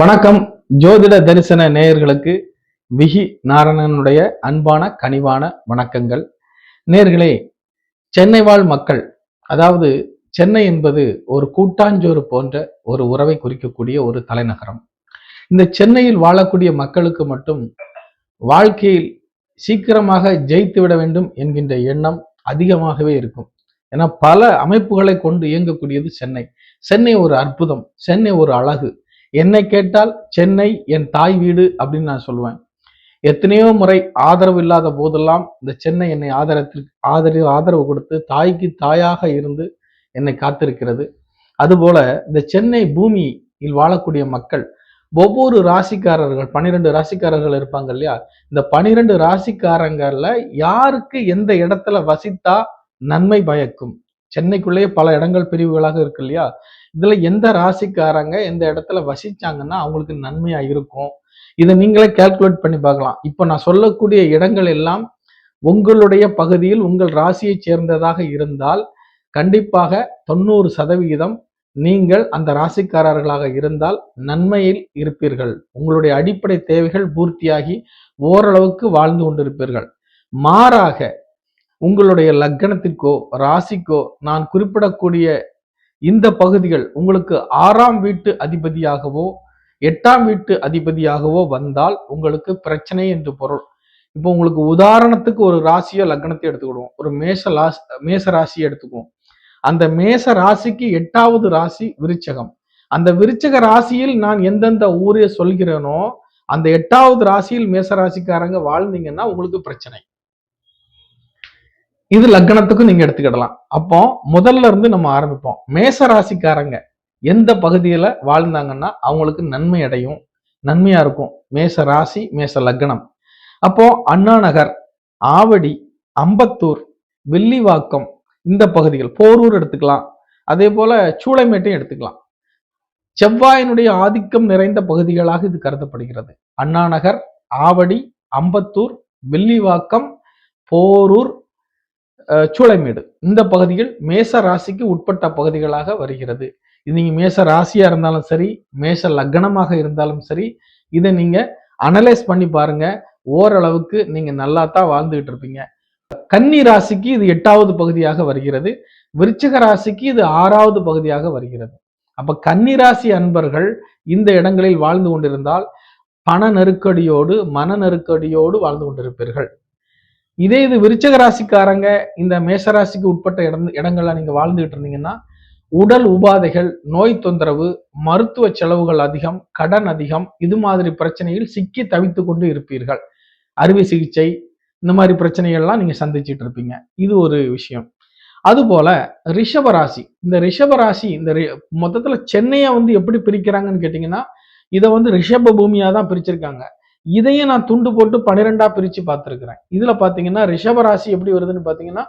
வணக்கம். ஜோதிட தரிசன நேயர்களுக்கு விகி நாராயணனுடைய அன்பான கனிவான வணக்கங்கள். நேர்களே சென்னை வாழ் மக்கள் அதாவது சென்னை என்பது ஒரு கூட்டாஞ்சோறு போன்ற ஒரு உறவை குறிக்கக்கூடிய ஒரு தலைநகரம். இந்த சென்னையில் வாழக்கூடிய மக்களுக்கு மட்டும் வாழ்க்கையில் சீக்கிரமாக ஜெயித்து விட வேண்டும் என்கின்ற எண்ணம் அதிகமாகவே இருக்கும். ஏன்னா பல அமைப்புகளை கொண்டு இயங்கக்கூடியது சென்னை. சென்னை ஒரு அற்புதம். சென்னை ஒரு அழகு. என்னை கேட்டால் சென்னை என் தாய் வீடு அப்படின்னு நான் சொல்லுவேன். எத்தனையோ முறை ஆதரவு இல்லாத போதெல்லாம் இந்த சென்னை என்னை ஆதரத்திற்கு ஆதரவு ஆதரவு கொடுத்து தாய்க்கு தாயாக இருந்து என்னை காத்திருக்கிறது. அதுபோல இந்த சென்னை பூமியில் வாழக்கூடிய மக்கள் ஒவ்வொரு ராசிக்காரர்கள் பன்னிரெண்டு ராசிக்காரர்கள் இருப்பாங்க இல்லையா? இந்த பனிரெண்டு ராசிக்காரங்கள்ல யாருக்கு எந்த இடத்துல வசித்தா நன்மை பயக்கும்? சென்னைக்குள்ளேயே பல இடங்கள் பிரிவுகளாக இருக்கு இல்லையா? இதுல எந்த ராசிக்காரங்க எந்த இடத்துல வசிச்சாங்கன்னா அவங்களுக்கு நன்மையா இருக்கும். இதை நீங்களே கால்குலேட் பண்ணி பார்க்கலாம். இப்போ நான் சொல்லக்கூடிய இடங்கள் எல்லாம் உங்களுடைய பகுதியில் உங்கள் ராசியை சேர்ந்ததாக இருந்தால் கண்டிப்பாக தொண்ணூறு சதவிகிதம் நீங்கள் அந்த ராசிக்காரர்களாக இருந்தால் நன்மையில் இருப்பீர்கள். உங்களுடைய அடிப்படை தேவைகள் பூர்த்தியாகி ஓரளவுக்கு வாழ்ந்து கொண்டிருப்பீர்கள். மாறாக உங்களுடைய லக்கணத்திற்கோ ராசிக்கோ நான் குறிப்பிடக்கூடிய இந்த பகுதிகள் உங்களுக்கு ஆறாம் வீட்டு அதிபதியாகவோ எட்டாம் வீட்டு அதிபதியாகவோ வந்தால் உங்களுக்கு பிரச்சனை என்று பொருள். இப்போ உங்களுக்கு உதாரணத்துக்கு ஒரு ராசியோ லக்னத்தை எடுத்துக்கிடுவோம். ஒரு மேச ராசி மேச ராசியை எடுத்துக்குவோம். அந்த மேச ராசிக்கு எட்டாவது ராசி விருச்சகம். அந்த விருச்சக ராசியில் நான் எந்தெந்த ஊரை சொல்கிறேனோ அந்த எட்டாவது ராசியில் மேச ராசிக்காரங்க வாழ்ந்தீங்கன்னா உங்களுக்கு பிரச்சனை. இது லக்னத்துக்கும் நீங்க எடுத்துக்கிடலாம். அப்போ முதல்ல இருந்து நம்ம ஆரம்பிப்போம். மேச ராசிக்காரங்க எந்த பகுதியில வாழ்ந்தாங்கன்னா அவங்களுக்கு நன்மை அடையும். நன்மையா இருக்கும். மேச ராசி மேச லக்னம். அப்போ அண்ணா நகர் ஆவடி அம்பத்தூர் வில்லிவாக்கம் இந்த பகுதிகள். போரூர் எடுத்துக்கலாம். அதே போல சூளைமேட்டையும் எடுத்துக்கலாம். செவ்வாயினுடைய ஆதிக்கம் நிறைந்த பகுதிகளாக இது கருதப்படுகிறது. அண்ணாநகர் ஆவடி அம்பத்தூர் வில்லிவாக்கம் போரூர் சூளைமேடு. இந்த பகுதிகள் மேச ராசிக்கு உட்பட்ட பகுதிகளாக வருகிறது. இது நீங்கள் மேச ராசியாக இருந்தாலும் சரி மேச லக்னமாக இருந்தாலும் சரி இதை நீங்கள் அனலைஸ் பண்ணி பாருங்க. ஓரளவுக்கு நீங்கள் நல்லா தான் வாழ்ந்துகிட்டு இருப்பீங்க. கன்னி ராசிக்கு இது எட்டாவது பகுதியாக வருகிறது. விருச்சிக ராசிக்கு இது ஆறாவது பகுதியாக வருகிறது. அப்ப கன்னி ராசி அன்பர்கள் இந்த இடங்களில் வாழ்ந்து கொண்டிருந்தால் பண நெருக்கடியோடு மன நெருக்கடியோடு வாழ்ந்து கொண்டிருப்பீர்கள். இதே இது விருச்சக ராசிக்காரங்க இந்த மேஷராசிக்கு உட்பட்ட இடம் இடங்கள்ல நீங்க வாழ்ந்துகிட்டு இருந்தீங்கன்னா உடல் உபாதைகள் நோய் தொந்தரவு மருத்துவ செலவுகள் அதிகம் கடன் அதிகம் இது மாதிரி பிரச்சனையில் சிக்கி தவித்து கொண்டு இருப்பீர்கள். அறுவை சிகிச்சை இந்த மாதிரி பிரச்சனைகள்லாம் நீங்க சந்திச்சுட்டு இருப்பீங்க. இது ஒரு விஷயம். அதுபோல ரிஷபராசி இந்த ரிஷபராசி இந்த ரி- மொத்தத்துல சென்னையை வந்து எப்படி பிரிக்கிறாங்கன்னு கேட்டீங்கன்னா இதை வந்து ரிஷப பூமியா தான் பிரிச்சிருக்காங்க. இதையும் நான் துண்டு போட்டு பன்னிரெண்டா பிரிச்சு பார்த்திருக்கிறேன். இதுல பாத்தீங்கன்னா ரிஷப ராசி எப்படி வருதுன்னு பாத்தீங்கன்னா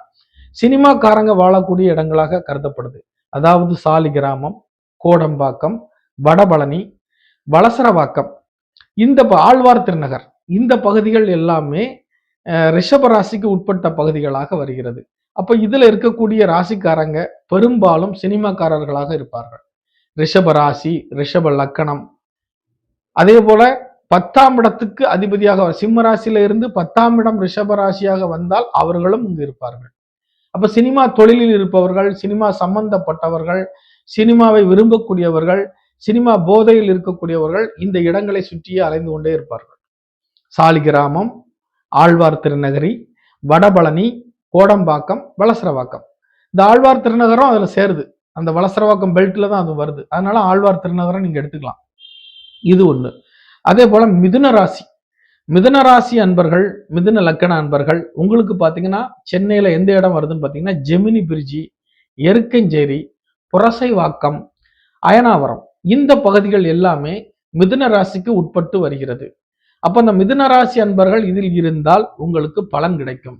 சினிமாக்காரங்க வாழக்கூடிய இடங்களாக கருதப்படுது. அதாவது சாலி கிராமம் கோடம்பாக்கம் வடபழனி வலசரவாக்கம் இந்த ஆழ்வார் திருநகர் இந்த பகுதிகள் எல்லாமே அஹ், ரிஷப ராசிக்கு உட்பட்ட பகுதிகளாக வருகிறது. அப்ப இதுல இருக்கக்கூடிய ராசிக்காரங்க பெரும்பாலும் சினிமாக்காரர்களாக இருப்பார்கள். ரிஷப ராசி ரிஷப லக்கணம். அதே போல பத்தாம் இடத்துக்கு அதிபதியாக வ- சிம்ம ராசியில இருந்து பத்தாம் இடம் ரிஷப ராசியாக வந்தால் அவர்களும் இங்கு இருப்பார்கள். அப்ப சினிமா தொழிலில் இருப்பவர்கள் சினிமா சம்பந்தப்பட்டவர்கள் சினிமாவை விரும்பக்கூடியவர்கள் சினிமா போதையில் இருக்கக்கூடியவர்கள் இந்த இடங்களை சுற்றியே அலைந்து கொண்டே இருப்பார்கள். சாலிகிராமம் ஆழ்வார் திருநகரி வடபழனி கோடம்பாக்கம் வலசரவாக்கம் இந்த ஆழ்வார் திருநகரம் அதுல சேருது. அந்த வலசரவாக்கம் பெல்ட்ல தான் அது வருது. அதனால ஆழ்வார் திருநகரம் நீங்க எடுத்துக்கலாம். இது ஒண்ணு. அதே போல மிதுன ராசி. மிதுன ராசி அன்பர்கள் மிதுன லக்கண அன்பர்கள் உங்களுக்கு பார்த்தீங்கன்னா சென்னையில் எந்த இடம் வருதுன்னு பார்த்தீங்கன்னா ஜெமினி பிரிட்ஜி எருக்கஞ்சேரி புரசைவாக்கம் அயனாவரம். இந்த பகுதிகள் எல்லாமே மிதுன ராசிக்கு உட்பட்டு வருகிறது. அப்போ அந்த மிதுன ராசி அன்பர்கள் இதில் இருந்தால் உங்களுக்கு பலன் கிடைக்கும்.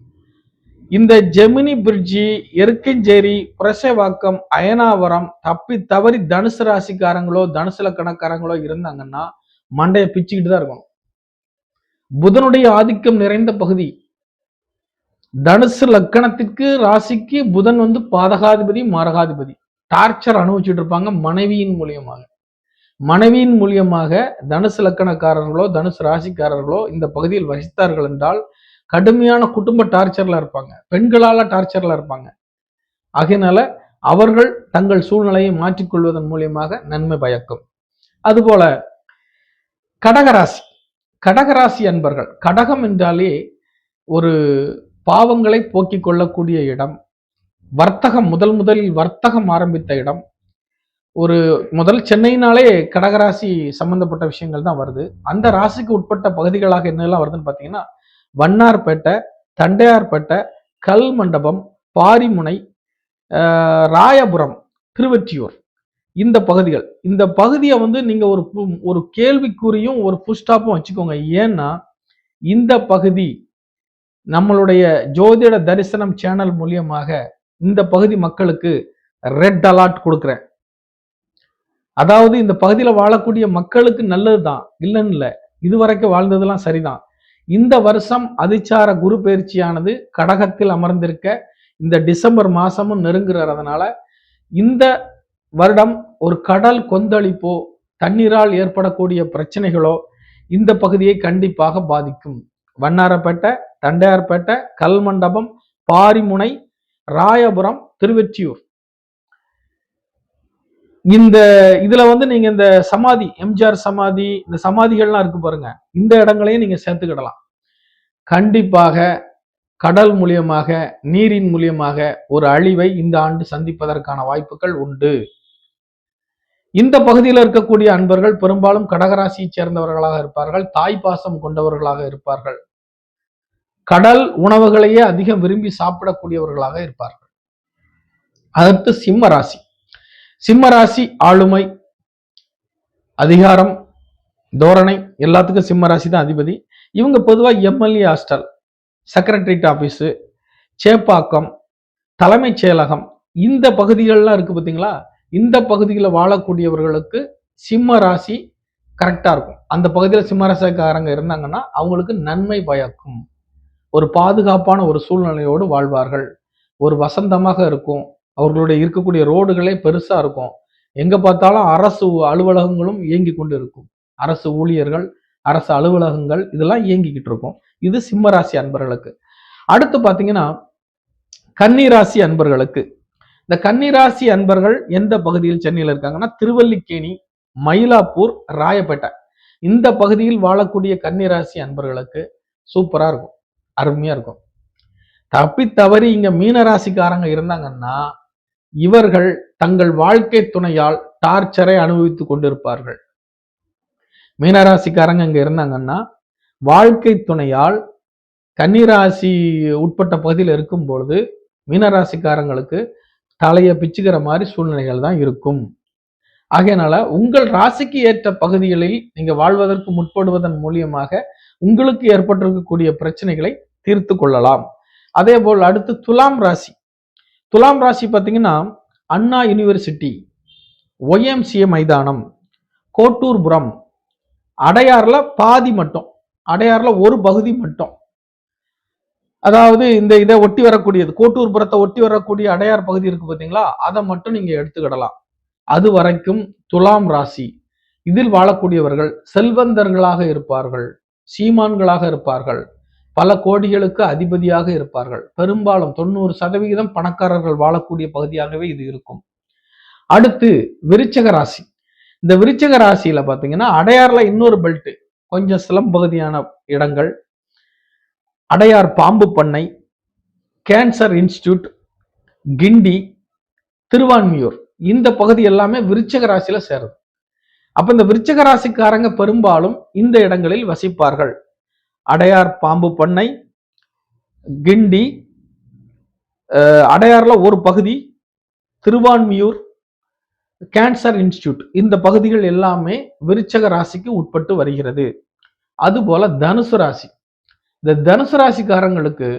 இந்த ஜெமினி பிரிட்ஜி எருக்கஞ்சேரி புரசைவாக்கம் அயனாவரம் தப்பி தவறி தனுசு ராசிக்காரங்களோ தனுசு லக்கணக்காரங்களோ இருந்தாங்கன்னா மண்டையை பிச்சுக்கிட்டு தான் இருக்கணும். புதனுடைய ஆதிக்கம் நிறைந்த பகுதி. தனுசு லக்கணத்திற்கு ராசிக்கு புதன் வந்து பாதகாதிபதி மாரகாதிபதி. டார்ச்சர் அனுபவிச்சுட்டு இருப்பாங்க மனைவியின் மூலியமாக. மனைவியின் மூலியமாக தனுசு லக்கணக்காரர்களோ தனுசு ராசிக்காரர்களோ இந்த பகுதியில் வசித்தார்கள் என்றால் கடுமையான குடும்ப டார்ச்சர்ல இருப்பாங்க. பெண்களால டார்ச்சர்ல இருப்பாங்க. ஆகையினால அவர்கள் தங்கள் சூழ்நிலையை மாற்றிக்கொள்வதன் மூலியமாக நன்மை பயக்கும். அதுபோல கடகராசி. கடகராசி அன்பர்கள் கடகம் என்றாலே ஒரு பாவங்களை போக்கிக் கொள்ளக்கூடிய இடம் வர்த்தகம் முதல் முதலில் வர்த்தகம் ஆரம்பித்த இடம். ஒரு முதல் சென்னைனாலே கடகராசி சம்பந்தப்பட்ட விஷயங்கள் தான் வருது. அந்த ராசிக்கு உட்பட்ட பகுதிகளாக என்னெல்லாம் வருதுன்னு பார்த்தீங்கன்னா வண்ணார்பேட்டை தண்டையார்பேட்டை கல் மண்டபம் பாரிமுனை ராயபுரம் திருவெற்றியூர். இந்த பகுதிகள். இந்த பகுதியை வந்து நீங்க ஒரு ஒரு கேள்விக்குறியும் ஒரு புஷ்டாப்பும் வச்சுக்கோங்க. ஏன்னா இந்த பகுதி நம்மளுடைய ஜோதிட தரிசனம் சேனல் மூலியமாக இந்த பகுதி மக்களுக்கு ரெட் அலர்ட் கொடுக்குறேன். அதாவது இந்த பகுதியில வாழக்கூடிய மக்களுக்கு நல்லதுதான். இல்லைன்னு இல்லை இதுவரைக்கும் வாழ்ந்ததெல்லாம் சரிதான். இந்த வருஷம் அதிச்சார குரு பயிற்சியானது கடகத்தில் அமர்ந்திருக்க இந்த டிசம்பர் மாசமும் நெருங்குறதுனால இந்த வருடம் ஒரு கடல் கொந்தளிப்போ தண்ணீரால் ஏற்படக்கூடிய பிரச்சனைகளோ இந்த பகுதியை கண்டிப்பாக பாதிக்கும். வண்ணாரப்பேட்டை தண்டையார்பேட்டை கல்மண்டபம் பாரிமுனை ராயபுரம் திருவெற்றியூர். இந்த இதுல வந்து நீங்க இந்த சமாதி எம்ஜிஆர் சமாதி இந்த சமாதிகள்லாம் இருக்கு பாருங்க. இந்த இடங்களையும் நீங்க சேர்த்துக்கிடலாம். கண்டிப்பாக கடல் மூலியமாக நீரின் மூலியமாக ஒரு அழிவை இந்த ஆண்டு சந்திப்பதற்கான வாய்ப்புகள் உண்டு. இந்த பகுதியில் இருக்கக்கூடிய அன்பர்கள் பெரும்பாலும் கடகராசியைச் சேர்ந்தவர்களாக இருப்பார்கள். தாய் பாசம் கொண்டவர்களாக இருப்பார்கள். கடல் உணவுகளையே அதிகம் விரும்பி சாப்பிடக்கூடியவர்களாக இருப்பார்கள். அடுத்து சிம்ம ராசி. சிம்ம ராசி ஆளுமை அதிகாரம் தோரணை எல்லாத்துக்கும் சிம்ம ராசி தான் அதிபதி. இவங்க பொதுவாக MLA hostel secretariat office Chepauk தலைமைச் செயலகம் இந்த பகுதிகள்லாம் இருக்கு பார்த்தீங்களா இந்த பகுதியில் வாழக்கூடியவர்களுக்கு சிம்ம ராசி கரெக்டாக இருக்கும். அந்த பகுதியில் சிம்மராசிக்காரங்க இருந்தாங்கன்னா அவங்களுக்கு நன்மை பயக்கும். ஒரு பாதுகாப்பான ஒரு சூழ்நிலையோடு வாழ்வார்கள். ஒரு வசந்தமாக இருக்கும். அவர்களுடைய இருக்கக்கூடிய ரோடுகளே பெருசாக இருக்கும். எங்கே பார்த்தாலும் அரசு அலுவலகங்களும் இயங்கி கொண்டு இருக்கும் அரசு ஊழியர்கள் அரசு அலுவலகங்கள் இதெல்லாம் இயங்கிக்கிட்டு இருக்கும். இது சிம்மராசி அன்பர்களுக்கு. அடுத்து பார்த்தீங்கன்னா கன்னிராசி அன்பர்களுக்கு. இந்த கன்னிராசி அன்பர்கள் எந்த பகுதியில் சென்னையில் இருக்காங்கன்னா திருவல்லிக்கேணி மயிலாப்பூர் ராயப்பேட்டை. இந்த பகுதியில் வாழக்கூடிய கன்னிராசி அன்பர்களுக்கு சூப்பரா இருக்கும். அருமையா இருக்கும். தப்பி தவறி இங்க மீனராசிக்காரங்க இருந்தாங்கன்னா இவர்கள் தங்கள் வாழ்க்கை துணையால் டார்ச்சரை அனுபவித்துக் கொண்டிருப்பார்கள். மீனராசிக்காரங்க இங்க இருந்தாங்கன்னா வாழ்க்கை துணையால் கன்னிராசி உட்பட்ட பகுதியில் இருக்கும் பொழுது மீனராசிக்காரங்களுக்கு தலையை பிச்சுக்கிற மாதிரி சூழ்நிலைகள் தான் இருக்கும். ஆகையனால உங்கள் ராசிக்கு ஏற்ற பகுதிகளில் நீங்க வாழ்வதற்கு முற்படுவதன் மூலியமாக உங்களுக்கு ஏற்பட்டிருக்கக்கூடிய பிரச்சனைகளை தீர்த்து கொள்ளலாம். அதே போல் அடுத்து துலாம் ராசி. துலாம் ராசி பார்த்தீங்கன்னா அண்ணா யூனிவர்சிட்டி ஒய்எம்சிஏ மைதானம் கோட்டூர்புரம் அடையாறில் பாதி மட்டும் அடையாறில் ஒரு பகுதி மட்டும். அதாவது இந்த இதை ஒட்டி வரக்கூடியது கோட்டூர்புரத்தை ஒட்டி வரக்கூடிய அடையார் பகுதி இருக்கு பார்த்தீங்களா? அதை மட்டும் நீங்க எடுத்துக்கிடலாம். அது வரைக்கும் துலாம் ராசி. இதில் வாழக்கூடியவர்கள் செல்வந்தர்களாக இருப்பார்கள் சீமான்களாக இருப்பார்கள் பல கோடிகளுக்கு அதிபதியாக இருப்பார்கள். பெரும்பாலும் தொண்ணூறு சதவிகிதம் பணக்காரர்கள் வாழக்கூடிய பகுதியாகவே இது இருக்கும். அடுத்து விருச்சக ராசி. இந்த விருச்சக ராசியில பாத்தீங்கன்னா அடையாறுல இன்னொரு பெல்ட் கொஞ்சம் சிலம் பகுதியான இடங்கள் அடையார் பாம்பு பண்ணை கேன்சர் இன்ஸ்டியூட் கிண்டி திருவான்மியூர். இந்த பகுதி எல்லாமே விருச்சக ராசியில சேருது. அப்ப இந்த விருச்சக ராசிக்காரங்க பெரும்பாலும் இந்த இடங்களில் வசிப்பார்கள். அடையார் பாம்பு பண்ணை கிண்டி அடையார்ல ஒரு பகுதி திருவான்மியூர் கேன்சர் இன்ஸ்டியூட் இந்த பகுதிகள் எல்லாமே விருச்சக ராசிக்கு உட்பட்டு வருகிறது. அதுபோல தனுசு ராசி. இந்த தனுசு ராசிக்காரங்களுக்கு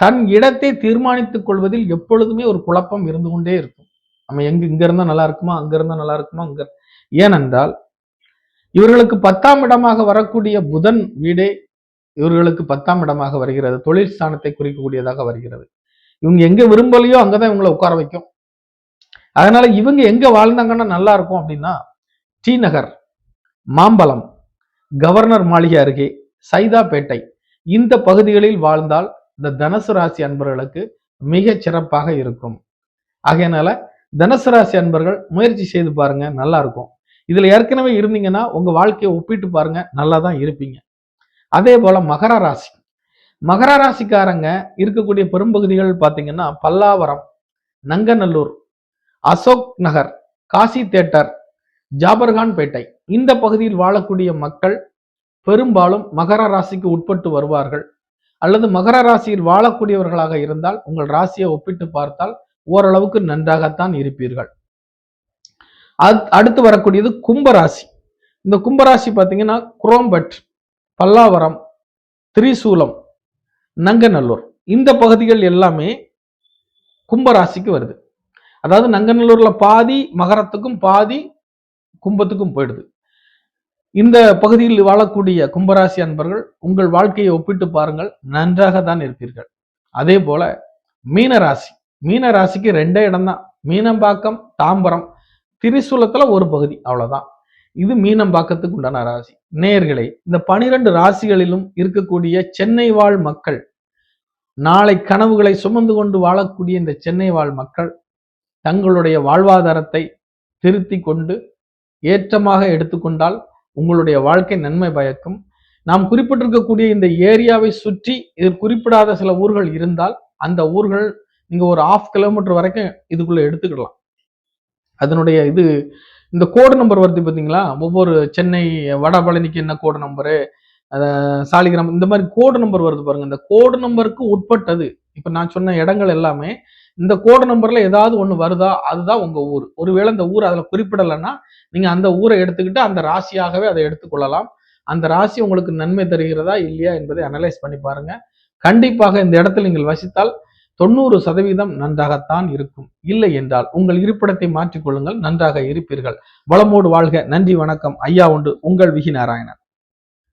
தன் இடத்தை தீர்மானித்துக் கொள்வதில் எப்பொழுதுமே ஒரு குழப்பம் இருந்து கொண்டே இருக்கும். நம்ம எங்க இங்க இருந்தா நல்லா இருக்குமா அங்க இருந்தா நல்லா இருக்குமா அங்க ஏனென்றால் இவர்களுக்கு பத்தாம் இடமாக வரக்கூடிய புதன் வீடே இவர்களுக்கு பத்தாம் இடமாக வருகிறது. தொழில் ஸ்தானத்தை குறிக்கக்கூடியதாக வருகிறது. இவங்க எங்க விரும்பலையோ அங்கதான் இவங்களை உட்கார வைக்கும். அதனால இவங்க எங்க வாழ்ந்தாங்கன்னா நல்லா இருக்கும் அப்படின்னா டி நகர் மாம்பலம் கவர்னர் மாளிகை அருகே சைதாப்பேட்டை இந்த பகுதிகளில் வாழ்ந்தால் இந்த தனுசு ராசி அன்பர்களுக்கு மிக சிறப்பாக இருக்கும். ஆகையனால தனுசு ராசி அன்பர்கள் முயற்சி செய்து பாருங்க நல்லா இருக்கும். இதுல ஏற்கனவே இருந்தீங்கன்னா உங்க வாழ்க்கையை ஒப்பிட்டு பாருங்க நல்லா தான் இருப்பீங்க. அதே போல மகர ராசி. மகர ராசிக்காரங்க இருக்கக்கூடிய பெரும்பகுதிகள் பார்த்தீங்கன்னா பல்லாவரம் நங்கநல்லூர் அசோக் நகர் காசி தேட்டர் ஜாபர்கான் பேட்டை இந்த பகுதியில் வாழக்கூடிய மக்கள் பெரும்பாலும் மகர ராசிக்கு உட்பட்டு வருவார்கள். அல்லது மகர ராசியில் வாழக்கூடியவர்களாக இருந்தால் உங்கள் ராசியை ஒப்பிட்டு பார்த்தால் ஓரளவுக்கு நன்றாகத்தான் இருப்பீர்கள். அடுத்து வரக்கூடியது கும்பராசி. இந்த கும்பராசி பார்த்தீங்கன்னா குரோம்பட் பல்லாவரம் திரிசூலம் நங்கநல்லூர். இந்த பகுதிகள் எல்லாமே கும்பராசிக்கு வருது. அதாவது நங்கநல்லூர்ல பாதி மகரத்துக்கும் பாதி கும்பத்துக்கும் போயிடுது. இந்த பகுதியில் வாழக்கூடிய கும்பராசி அன்பர்கள் உங்கள் வாழ்க்கையை ஒப்பிட்டு பாருங்கள் நன்றாக தான் இருப்பீர்கள். அதே போல மீனராசி. மீன ராசிக்கு ரெண்டே இடம்தான். மீனம்பாக்கம் தாம்பரம். திரிசூலத்துல ஒரு பகுதி அவ்வளவுதான். இது மீனம்பாக்கத்துக்கு உண்டான ராசி. நேயர்களே இந்த பனிரெண்டு ராசிகளிலும் இருக்கக்கூடிய சென்னை வாழ் மக்கள் நாளை கனவுகளை சுமந்து கொண்டு வாழக்கூடிய இந்த சென்னை வாழ் மக்கள் தங்களுடைய வாழ்வாதாரத்தை திருத்தி கொண்டு ஏற்றமாக எடுத்துக்கொண்டால் உங்களுடைய வாழ்க்கை நன்மை பயக்கும். நாம் குறிப்பிட்டிருக்கக்கூடிய இந்த ஏரியாவை சுற்றி இதில் குறிப்பிடாத சில ஊர்கள் இருந்தால் அந்த ஊர்கள் நீங்க ஒரு ஆஃப் கிலோமீட்டர் வரைக்கும் இதுக்குள்ள எடுத்துக்கலாம் அதனுடைய இது இந்த கோடு நம்பர் வருது பார்த்தீங்களா ஒவ்வொரு சென்னை வடபழனிக்கு என்ன கோடு நம்பரு சாலிகிராமம் இந்த மாதிரி கோடு நம்பர் வருது பாருங்க. இந்த கோடு நம்பருக்கு உட்பட்டது இப்போ நான் சொன்ன இடங்கள் எல்லாமே இந்த கோடு நம்பர்ல ஏதாவது ஒன்று வருதா அதுதான் உங்க ஊர். ஒருவேளை இந்த ஊர் அதில் குறிப்பிடலைன்னா நீங்க அந்த ஊரை எடுத்துக்கிட்டு அந்த ராசியாகவே அதை எடுத்துக்கொள்ளலாம் அந்த ராசி உங்களுக்கு நன்மை தருகிறதா இல்லையா என்பதை அனலைஸ் பண்ணி பாருங்க. கண்டிப்பாக இந்த இடத்தில் நீங்கள் வசித்தால் தொண்ணூறு சதவீதம் நன்றாகத்தான் இருக்கும். இல்லை என்றால் உங்கள் இருப்பிடத்தை மாற்றிக்கொள்ளுங்கள் நன்றாக இருப்பீர்கள். வளமோடு வாழ்க. நன்றி வணக்கம். ஐயா உண்டு. உங்கள் விகி நாராயணன்.